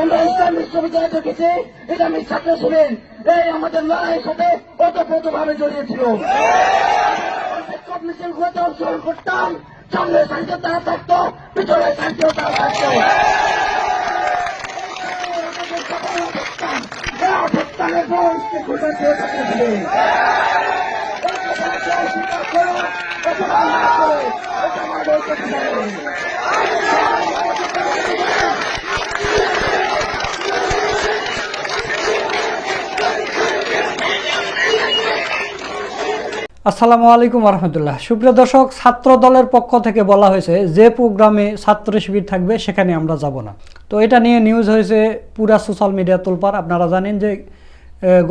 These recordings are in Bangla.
আমরা ইসলাম বিশ্ববিদ্যালয় এটা আমি ছাত্র শিবির এই আমাদের লড়াইয়ের সাথে ওতপ্রোতভাবে জড়িয়েছিল বিক্ষোভ মিছিলগুলোতে অংশগ্রহণ করতাম সামনে শান্তি তারা থাকতো পিছনে শান্তিও তারা থাকতো। অভ্যুত্থানের আসসালামু আলাইকুম রহমতুল্লাহ সুপ্রিয় দর্শক ছাত্র দলের পক্ষ থেকে বলা হয়েছে, যে প্রোগ্রামে ছাত্র শিবির থাকবে, সেখানে আমরা যাব না। তো এটা নিয়ে নিউজ হয়েছে পুরা সোশ্যাল মিডিয়া তোলপার আপনারা জানেন যে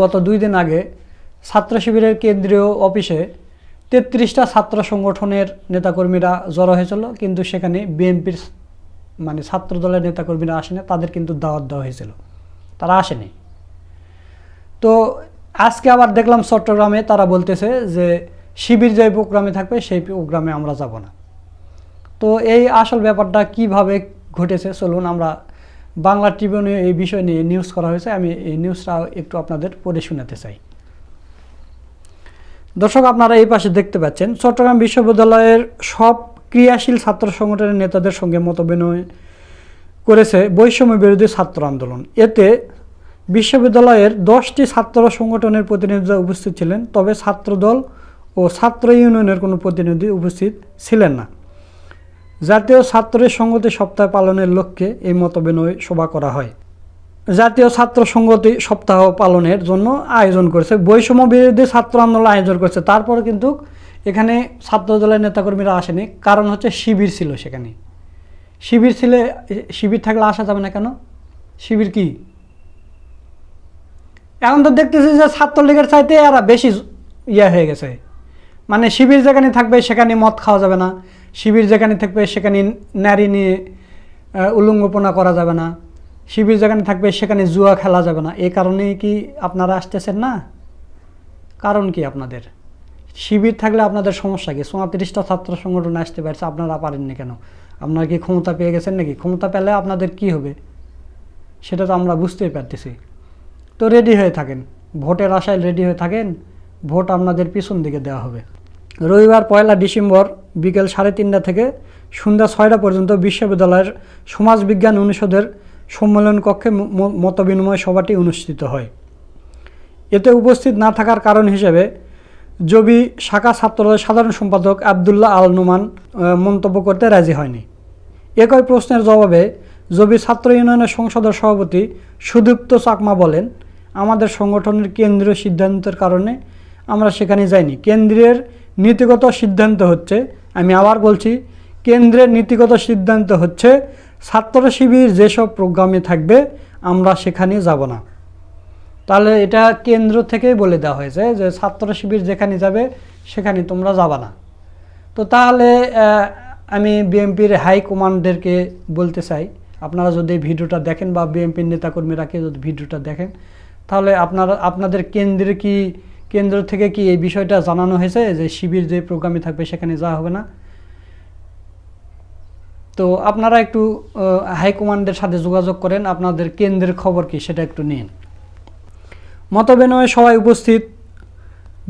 গত দুই দিন আগে ছাত্র শিবিরের কেন্দ্রীয় অফিসে তেত্রিশটা ছাত্র সংগঠনের নেতাকর্মীরা জড়ো হয়েছিল, কিন্তু সেখানে বিএনপির মানে ছাত্র দলের নেতাকর্মীরা আসেনি, তাদের কিন্তু দাওয়াত দেওয়া হয়েছিল। তারা আসেনি। তো আজকে আবার দেখলাম চট্টগ্রামে তারা বলতেছে যে শিবির যে প্রোগ্রামে থাকবে, সেই প্রোগ্রামে আমরা যাব না। তো এই আসল ব্যাপারটা কীভাবে ঘটেছে চলুন আমরা বাংলা ট্রিবিউনে এই বিষয় নিয়ে নিউজ করা হয়েছে। আমি এই নিউজটা একটু আপনাদের পড়ে শোনাতে চাই। দর্শক, আপনারা এই পাশে দেখতে পাচ্ছেন, চট্টগ্রাম বিশ্ববিদ্যালয়ের সব ক্রিয়াশীল ছাত্র সংগঠনের নেতাদের সঙ্গে মতবিনিময় করেছে বৈষম্য বিরোধী ছাত্র আন্দোলন। এতে বিশ্ববিদ্যালয়ের দশটি ছাত্র সংগঠনের প্রতিনিধিরা উপস্থিত ছিলেন, তবে ছাত্রদল ও ছাত্র ইউনিয়নের কোনো প্রতিনিধি উপস্থিত ছিলেন না। জাতীয় ছাত্রের সংগতি সপ্তাহ পালনের লক্ষ্যে এই মতবিনিময় সভা করা হয়। জাতীয় ছাত্র সংগতি সপ্তাহ পালনের জন্য আয়োজন করেছে। বৈষম্য বিরোধী ছাত্র আন্দোলন আয়োজন করেছে। তারপরে কিন্তু এখানে ছাত্র দলের নেতাকর্মীরা আসেনি। কারণ হচ্ছে শিবির ছিল সেখানে। শিবির ছিলে শিবির থাকলে আসা যাবে না কেন? শিবির কি? এখন তো দেখতেছি যে ছাত্রলীগের চাইতে এরা বেশি ইয়ে হয়ে গেছে। মানে শিবির যেখানে থাকবে সেখানে মদ খাওয়া যাবে না। শিবির যেখানে থাকবে সেখানে নারী নিয়ে উলঙ্গপনা করা যাবে না। শিবির যেখানে থাকবে সেখানে জুয়া খেলা যাবে না। এই কারণেই কি আপনারা আসতেছেন না? কারণ কি আপনাদের? শিবির থাকলে আপনাদের সমস্যা কি? চৌত্রিশটা ছাত্র সংগঠন আসতে পারছে, আপনারা পারেননি কেন? আপনারা কি ক্ষমতা পেয়ে গেছেন নাকি? ক্ষমতা পেলে আপনাদের কি হবে? সেটা তো আমরা বুঝতেই পারতেছি। তো রেডি হয়ে থাকেন। ভোটের আশায় রেডি হয়ে থাকেন। ভোট আপনাদের পিছন দিকে দেওয়া হবে। রবিবার পয়লা ডিসেম্বর বিকেল সাড়ে তিনটা থেকে সন্ধ্যা ছয়টা পর্যন্ত বিশ্ববিদ্যালয়ের সমাজবিজ্ঞান অনুষদের সম্মেলন কক্ষে মতবিনিময় সভাটি অনুষ্ঠিত হয়। এতে উপস্থিত না থাকার কারণ হিসেবে জবি শাখা ছাত্রদলের সাধারণ সম্পাদক আবদুল্লাহ আল নুমান মন্তব্য করতে রাজি হয়নি। একই প্রশ্নের জবাবে জবি ছাত্র ইউনিয়নের সংসদের সভাপতি সুদীপ্ত চাকমা বলেন আমাদের সংগঠনের কেন্দ্রীয় সিদ্ধান্তের কারণে আমরা সেখানে যাইনি। কেন্দ্রের নীতিগত সিদ্ধান্ত হচ্ছে, আমি আবার বলছি, কেন্দ্রের নীতিগত সিদ্ধান্ত হচ্ছে, ছাত্র শিবির যেসব প্রোগ্রামে থাকবে, আমরা সেখানে যাব না। তাহলে এটা কেন্দ্র থেকেই বলে দেওয়া হয়েছে যে ছাত্র শিবির যেখানে যাবে, সেখানে তোমরা যাবা না। তো তাহলে আমি বিএনপির হাই কমান্ডদেরকে বলতে চাই, আপনারা যদি ভিডিওটা দেখেন বা বিএনপির নেতাকর্মীরাকে যদি ভিডিওটা দেখেন তাহলে আপনারা, আপনাদের কেন্দ্রে কি, কেন্দ্র থেকে কি এই বিষয়টা জানানো হয়েছে যে শিবির যে প্রোগ্রামে থাকবে সেখানে যাওয়া হবে না? তো আপনারা একটু হাইকমান্ডের সাথে যোগাযোগ করেন, আপনাদের কেন্দ্রের খবর কি সেটা একটু নিন। মতবিনিময়ে সবাই উপস্থিত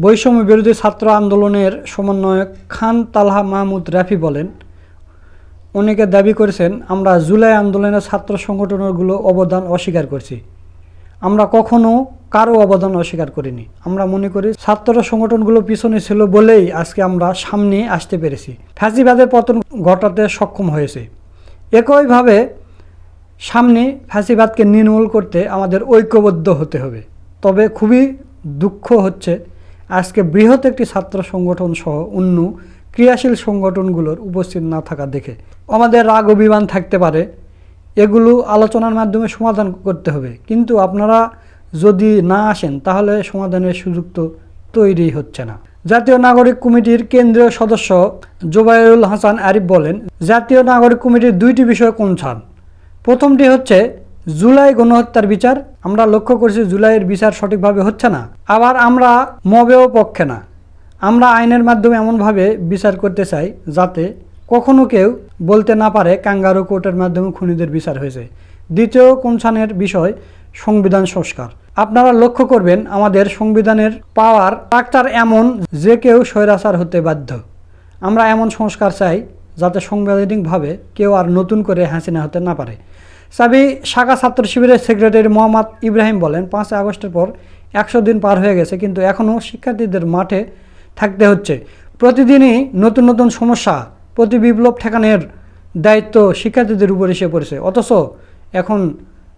বৈষম্য বিরোধী ছাত্র আন্দোলনের সমন্বয়ক খান তালহা মাহমুদ রাফি বলেন, অনেকে দাবি করেছেন, আমরা জুলাই আন্দোলনের ছাত্র সংগঠনগুলো অবদান অস্বীকার করছি। আমরা কখনো কারও অবদান অস্বীকার করিনি। আমরা মনে করি ছাত্র সংগঠনগুলো পিছনে ছিল বলেই আজকে আমরা সামনে আসতে পেরেছি। ফ্যাসিবাদের পতন ঘটাতে সক্ষম হয়েছে। একইভাবে সামনে ফ্যাসিবাদকে নির্মূল করতে আমাদের ঐক্যবদ্ধ হতে হবে। তবে খুবই দুঃখ হচ্ছে আজকে বৃহৎ একটি ছাত্র সংগঠন সহ অন্য ক্রিয়াশীল সংগঠনগুলোর উপস্থিত না থাকা দেখে। আমাদের রাগ অভিমান থাকতে পারে। এগুলো আলোচনার মাধ্যমে সমাধান করতে হবে। কিন্তু আপনারা যদি না আসেন, তাহলে সমাধানের সুযোগ তো তৈরি হচ্ছে না। জাতীয় নাগরিক কমিটির কেন্দ্রীয় সদস্য জোবায়ুল হাসান আরিফ বলেন, জাতীয় নাগরিক কমিটির দুইটি বিষয় কোনছান প্রথমটি হচ্ছে, জুলাই গণহত্যার বিচার। আমরা লক্ষ্য করছি জুলাইয়ের বিচার সঠিকভাবে হচ্ছে না। আবার আমরা মবেও পক্ষে না। আমরা আইনের মাধ্যমে এমনভাবে বিচার করতে চাই যাতে কখনো কেউ বলতে না পারে কাঙ্গারু কোর্টের মাধ্যমে খুনিদের বিচার হয়েছে। দ্বিতীয় কনসার্নের বিষয়, সংবিধান সংস্কার। আপনারা লক্ষ্য করবেন, আমাদের সংবিধানের পাওয়ার ডাক্তার এমন যে কেউ স্বৈরাচার হতে বাধ্য। আমরা এমন সংস্কার চাই যাতে সাংবিধানিকভাবে কেউ আর নতুন করে হাসিনা হতে না পারে। সাবি, শাখা ছাত্র শিবিরের সেক্রেটারি মোহাম্মদ ইব্রাহিম বলেন, পাঁচই আগস্টের পর একশো দিন পার হয়ে গেছে, কিন্তু এখনও শিক্ষার্থীদের মাঠে থাকতে হচ্ছে। প্রতিদিনই নতুন নতুন সমস্যা প্রতি বিপ্লব ঠেকানোর দায়িত্ব শিক্ষার্থীদের উপর এসে পড়েছে। অথচ এখন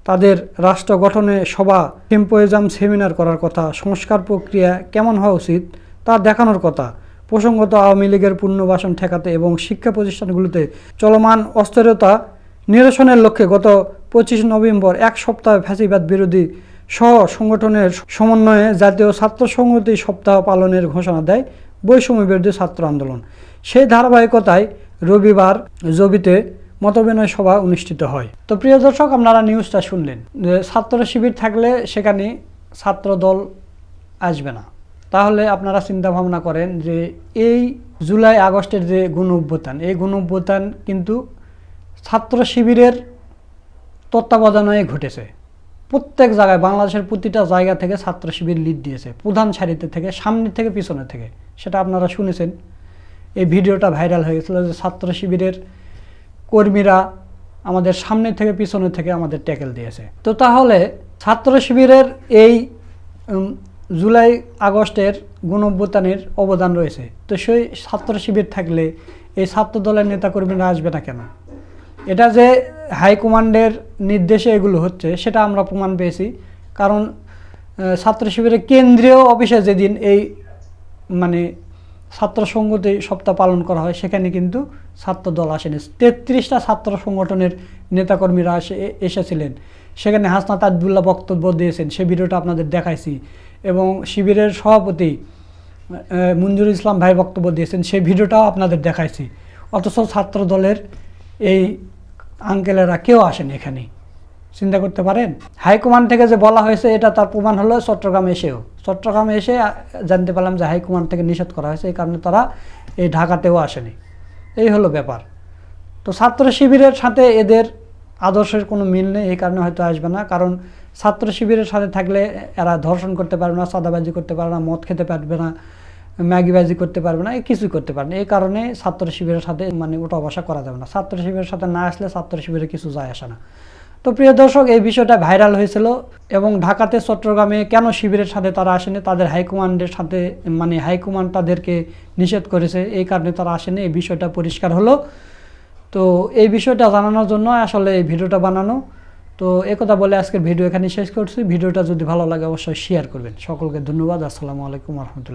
তাদের রাষ্ট্র গঠনে সভা, সিম্পোজিয়াম সেমিনার করার কথা, সংস্কার প্রক্রিয়া কেমন হওয়া উচিত তা দেখানোর কথা, প্রসঙ্গত আওয়ামী লীগের পুনর্বাসন ঠেকাতে এবং শিক্ষা প্রতিষ্ঠানগুলোতে চলমান অস্থিরতা নিরসনের লক্ষ্যে গত পঁচিশ নভেম্বর এক সপ্তাহ ফ্যাসিবাদ বিরোধী সহ সংগঠনের সমন্বয়ে জাতীয় ছাত্র সংহতি সপ্তাহ পালনের ঘোষণা দেয় বৈষম্য বিরোধী ছাত্র আন্দোলন। সেই ধারাবাহিকতায় রবিবার জবিতে মতবিনয় সভা অনুষ্ঠিত হয়। তো প্রিয় দর্শক, আপনারা নিউজটা শুনলেন। যে ছাত্র শিবির থাকলে সেখানে ছাত্র দল আসবে না। তাহলে আপনারা চিন্তা ভাবনা করেন যে এই জুলাই আগস্টের যে গণ অভ্যুত্থান এই গণ অভ্যুত্থান কিন্তু ছাত্র শিবিরের তত্ত্বাবধানে ঘটেছে। প্রত্যেক জায়গায় বাংলাদেশের প্রতিটা জায়গা থেকে ছাত্র শিবির লিড দিয়েছে, প্রধান সারিতে থেকে, সামনে থেকে, পিছনে থেকে। সেটা আপনারা শুনেছেন। এই ভিডিওটা ভাইরাল হয়ে গেছিল যে ছাত্র শিবিরের কর্মীরা আমাদের সামনে থেকে, পিছনে থেকে আমাদের ট্যাকেল দিয়েছে। তো তাহলে ছাত্র শিবিরের এই জুলাই আগস্টের গণঅভ্যুত্থানের অবদান রয়েছে। তো সেই ছাত্র শিবির থাকলে এই ছাত্র দলের নেতাকর্মীরা আসবে না কেন? এটা যে হাইকমান্ডের নির্দেশে এগুলো হচ্ছে, সেটা আমরা প্রমাণ পেয়েছি। কারণ ছাত্র শিবিরের কেন্দ্রীয় অফিসে যেদিন এই মানে ছাত্র সংগতি সপ্তাহ পালন করা হয়, সেখানে কিন্তু ছাত্র দল আসেনি। তেত্রিশটা ছাত্র সংগঠনের নেতাকর্মীরা আসে, এ- এসেছিলেন। সেখানে হাসনাত আবদুল্লাহ বক্তব্য দিয়েছেন, সে ভিডিওটা আপনাদের দেখাইছি। এবং শিবিরের সভাপতি মঞ্জুর ইসলাম ভাই বক্তব্য দিয়েছেন সেই ভিডিওটাও আপনাদের দেখাইছি। অথচ ছাত্র দলের এই আঙ্কেলেরা কেউ আসেনি এখানে। চিন্তা করতে পারেন? হাইকমান্ড থেকে যে বলা হয়েছে, এটা তার প্রমাণ হলো চট্টগ্রাম এসেও। চট্টগ্রামে এসে জানতে পারলাম যে হাইকমান্ড থেকে নিষেধ করা হয়েছে, এই কারণে তারা এই ঢাকাতেও আসেনি। এই হলো ব্যাপার। তো ছাত্র শিবিরের সাথে এদের আদর্শের কোনো মিল নেই, এই কারণে হয়তো আসবে না। কারণ ছাত্র শিবিরের সাথে থাকলে এরা ধর্ষণ করতে পারবে না সাদাবাজি করতে পারবে না, মদ খেতে পারবে না। ম্যাগিবাজি করতে পারবে না কিছুই করতে পারবে না। এই কারণে ছাত্র শিবিরের সাথে মানে ওটা বসা করা যাবে না। ছাত্র শিবিরের সাথে না আসলে ছাত্র শিবিরে কিছু যায় আসে না। তো প্রিয় দর্শক, এই বিষয়টা ভাইরাল হয়েছিল এবং ঢাকাতে চট্টগ্রামে কেন শিবিরের সাথে তারা আসেনি, তাদের হাইকমান্ডের সাথে মানে হাইকমান্ড তাদেরকে নিষেধ করেছে, এই কারণে তারা আসেনি, এই বিষয়টা পরিষ্কার হলো। তো এই বিষয়টা জানানোর জন্য আসলে এই ভিডিওটা বানানো। তো একথা বলে আজকের ভিডিও এখানে শেষ করছি। ভিডিওটা যদি ভালো লাগে অবশ্যই শেয়ার করবেন। সকলকে ধন্যবাদ। আসসালামু আলাইকুম রহমতুল্লাহ।